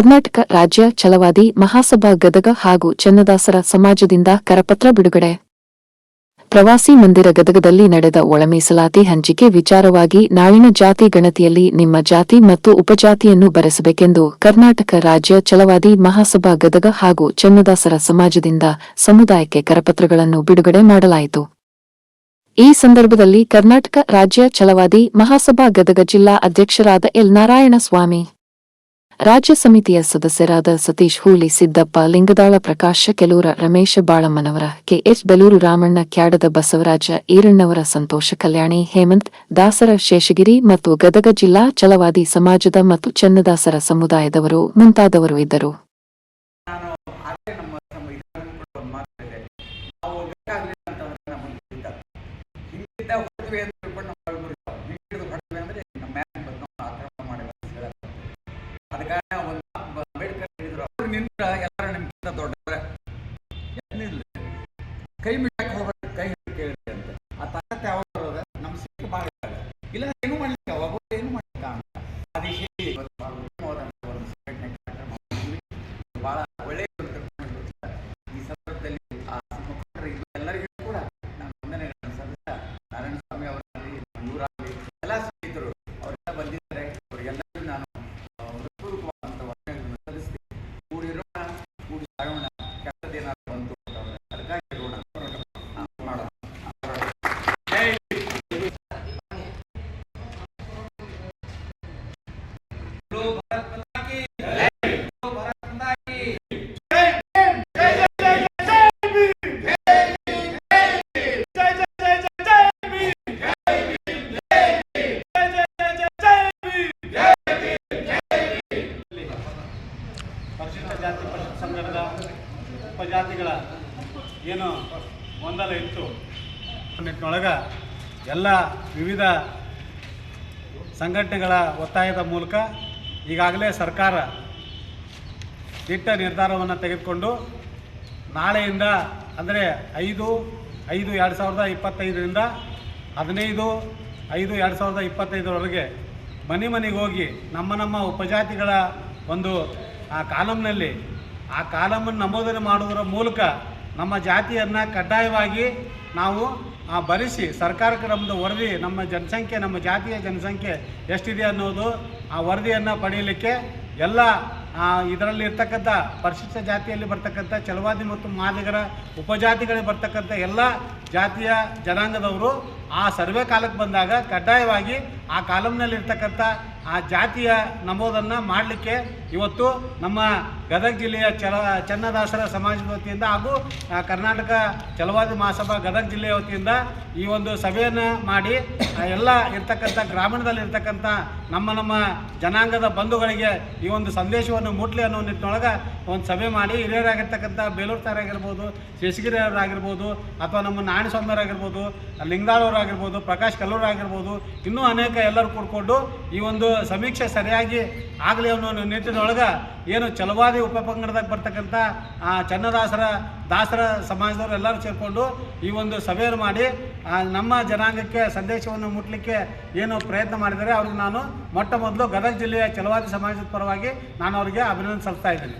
ಕರ್ನಾಟಕ ರಾಜ್ಯ ಛಲವಾದಿ, ಮಹಾಸಭಾ ಗದಗ ಹಾಗೂ ಚನ್ನದಾಸರ ಸಮಾಜದಿಂದ ಕರಪತ್ರ ಬಿಡುಗಡೆ. ಪ್ರವಾಸಿ ಮಂದಿರ ಗದಗದಲ್ಲಿ ನಡೆದ ಒಳಮೀಸಲಾತಿ ಹಂಚಿಕೆ ವಿಚಾರವಾಗಿ ನಾಳಿನ ಜಾತಿ ಗಣತಿಯಲ್ಲಿ ನಿಮ್ಮ ಜಾತಿ ಮತ್ತು ಉಪಜಾತಿಯನ್ನು ಬರೆಸಬೇಕೆಂದು ಕರ್ನಾಟಕ ರಾಜ್ಯ ಛಲವಾದಿ, ಮಹಾಸಭಾ ಗದಗ ಹಾಗೂ ಚನ್ನದಾಸರ ಸಮಾಜದಿಂದ ಸಮುದಾಯಕ್ಕೆ ಕರಪತ್ರಗಳನ್ನು ಬಿಡುಗಡೆ ಮಾಡಲಾಯಿತು. ಈ ಸಂದರ್ಭದಲ್ಲಿ ಕರ್ನಾಟಕ ರಾಜ್ಯ ಛಲವಾದಿ, ಮಹಾಸಭಾ ಗದಗ ಜಿಲ್ಲಾ ಅಧ್ಯಕ್ಷರಾದ ಎಲ್ ನಾರಾಯಣಸ್ವಾಮಿ. ರಾಜ್ಯ ಸಮಿತಿಯ ಸದಸ್ಯರಾದ ಸತೀಶ್ ಹೂಳಿ ಸಿದ್ದಪ್ಪ, ಲಿಂಗದಾಳ ಪ್ರಕಾಶ, ಕೆಲೂರ ರಮೇಶ ಬಾಳಮ್ಮನವರ, ಕೆಎಚ್ ಬೆಲೂರು ರಾಮಣ್ಣ, ಕ್ಯಾಡದ ಬಸವರಾಜ, ಈರಣ್ಣವರ ಸಂತೋಷ ಕಲ್ಯಾಣಿ, ಹೇಮಂತ್, ದಾಸರ ಶೇಷಗಿರಿ ಮತ್ತು ಗದಗ ಜಿಲ್ಲಾ ಚಲವಾದಿ ಸಮಾಜದ ಮತ್ತು ಚನ್ನದಾಸರ ಸಮುದಾಯದವರು ಮುಂತಾದವರು ಇದ್ದರು. ಕೈ ಮಿಡಕ್ಕೆ ಹೋಗ್ಬೇಕು ಕೈ ಹಿಡ್ದು ಕೇಳಿ ಅಂತ. ಆ ತಾಕತ್ತೆ ಯಾವಾಗ ನಮ್ಮ ಸಿಕ್ಕ ಭಾಳ ಇಲ್ಲ ಜಾತಿ ಉಪಜಾತಿಗಳ ಏನು ಗೊಂದಲ ಇತ್ತು. ನಿಟ್ಟಿನೊಳಗೆ ಎಲ್ಲ ವಿವಿಧ ಸಂಘಟನೆಗಳ ಒತ್ತಾಯದ ಮೂಲಕ ಈಗಾಗಲೇ ಸರ್ಕಾರ ದಿಟ್ಟ ನಿರ್ಧಾರವನ್ನು ತೆಗೆದುಕೊಂಡು ನಾಳೆಯಿಂದ ಅಂದರೆ ಐದು ಐದು ಎರಡು ಸಾವಿರದ ಇಪ್ಪತ್ತೈದರಿಂದ ಹದಿನೈದು ಐದು ಎರಡು ಸಾವಿರದ ಇಪ್ಪತ್ತೈದರವರೆಗೆ ಮನೆ ಮನೆಗೆ ಹೋಗಿ ನಮ್ಮ ನಮ್ಮ ಉಪಜಾತಿಗಳ ಒಂದು ಆ ಕಾಲಮ್ನಲ್ಲಿ ಆ ಕಾಲಮನ್ನು ನಮೂದನೆ ಮಾಡುವುದರ ಮೂಲಕ ನಮ್ಮ ಜಾತಿಯನ್ನು ಕಡ್ಡಾಯವಾಗಿ ನಾವು ಆ, ಭರಿಸಿ ಸರ್ಕಾರಕ್ಕೆ ನಮ್ಮದು ವರದಿ ನಮ್ಮ ಜನಸಂಖ್ಯೆ ನಮ್ಮ ಜಾತಿಯ ಜನಸಂಖ್ಯೆ ಎಷ್ಟಿದೆ ಅನ್ನೋದು ಆ ವರದಿಯನ್ನು ಪಡೆಯಲಿಕ್ಕೆ ಎಲ್ಲ ಇದರಲ್ಲಿ ಇರ್ತಕ್ಕಂಥ ಪರಿಶಿಷ್ಟ ಜಾತಿಯಲ್ಲಿ ಬರ್ತಕ್ಕಂಥ ಚಲವಾದಿ ಮತ್ತು ಮಾದಿಗರ ಉಪಜಾತಿಗಳಿಗೆ ಬರ್ತಕ್ಕಂಥ ಎಲ್ಲ ಜಾತಿಯ ಜನಾಂಗದವರು ಆ ಸರ್ವೆ ಕಾಲಕ್ಕೆ ಬಂದಾಗ ಕಡ್ಡಾಯವಾಗಿ ಆ ಕಾಲಂನಲ್ಲಿ ಇರ್ತಕ್ಕಂಥ ಆ ಜಾತಿಯ ನಮೂದನ್ನು ಮಾಡಲಿಕ್ಕೆ ಇವತ್ತು ನಮ್ಮ ಗದಗ ಜಿಲ್ಲೆಯ ಚಲ, ಚನ್ನದಾಸರ ಸಮಾಜದ ವತಿಯಿಂದ ಹಾಗೂ ಕರ್ನಾಟಕ ಚಲವಾದಿ ಮಹಾಸಭಾ ಗದಗ ಜಿಲ್ಲೆಯ ವತಿಯಿಂದ ಈ ಒಂದು ಸಭೆಯನ್ನು ಮಾಡಿ ಎಲ್ಲ ಇರ್ತಕ್ಕಂಥ ಗ್ರಾಮೀಣದಲ್ಲಿ ಇರ್ತಕ್ಕಂಥ ನಮ್ಮ ನಮ್ಮ ಜನಾಂಗದ ಬಂಧುಗಳಿಗೆ ಈ ಒಂದು ಸಂದೇಶವನ್ನು ಮುಟ್ಲಿ ಅನ್ನೋ ನಿಟ್ಟಿನೊಳಗೆ ಒಂದು ಸಭೆ ಮಾಡಿ, ಹಿರಿಯರಾಗಿರ್ತಕ್ಕಂಥ ಬೇಲೂರು ತಾರಾಗಿರ್ಬೋದು ಶೇಷಗಿರಿಯವರಾಗಿರ್ಬೋದು, ಅಥವಾ ನಮ್ಮ ನಾರಾಯಣಸ್ವಾಮಿಯವರಾಗಿರ್ಬೋದು, ಲಿಂಗಾಳವರಾಗಿರ್ಬೋದು, ಪ್ರಕಾಶ್ ಕಲ್ಲೂರಾಗಿರ್ಬೋದು ಇನ್ನೂ ಅನೇಕ ಎಲ್ಲರೂ ಕೂಡ್ಕೊಂಡು ಈ ಒಂದು ಸಮೀಕ್ಷೆ ಸರಿಯಾಗಿ ಆಗಲಿ ಅನ್ನೋ ನಿಟ್ಟಿನೊಳಗೆ ಏನು ಚಲವಾದಿ ಉಪಪಂಗಡದಾಗ ಬರ್ತಕ್ಕಂಥ, ಆ, ಚನ್ನದಾಸರ, ದಾಸರ ಸಮಾಜದವರು ಎಲ್ಲರೂ ಸೇರಿಕೊಂಡು ಈ ಒಂದು ಸಭೆಯನ್ನು ಮಾಡಿ ನಮ್ಮ ಜನಾಂಗಕ್ಕೆ ಸಂದೇಶವನ್ನು ಮುಟ್ಲಿಕ್ಕೆ ಏನು ಪ್ರಯತ್ನ ಮಾಡಿದರೆ ಅವ್ರಿಗೆ ನಾನು ಮೊಟ್ಟ ಮೊದಲು ಗದಗ ಜಿಲ್ಲೆಯ ಚಲವಾದಿ ಸಮಾಜದ ಪರವಾಗಿ ನಾನು ಅವರಿಗೆ ಅಭಿನಂದನೆ ಸಲ್ಲಿಸ್ತಾ ಇದ್ದೀನಿ.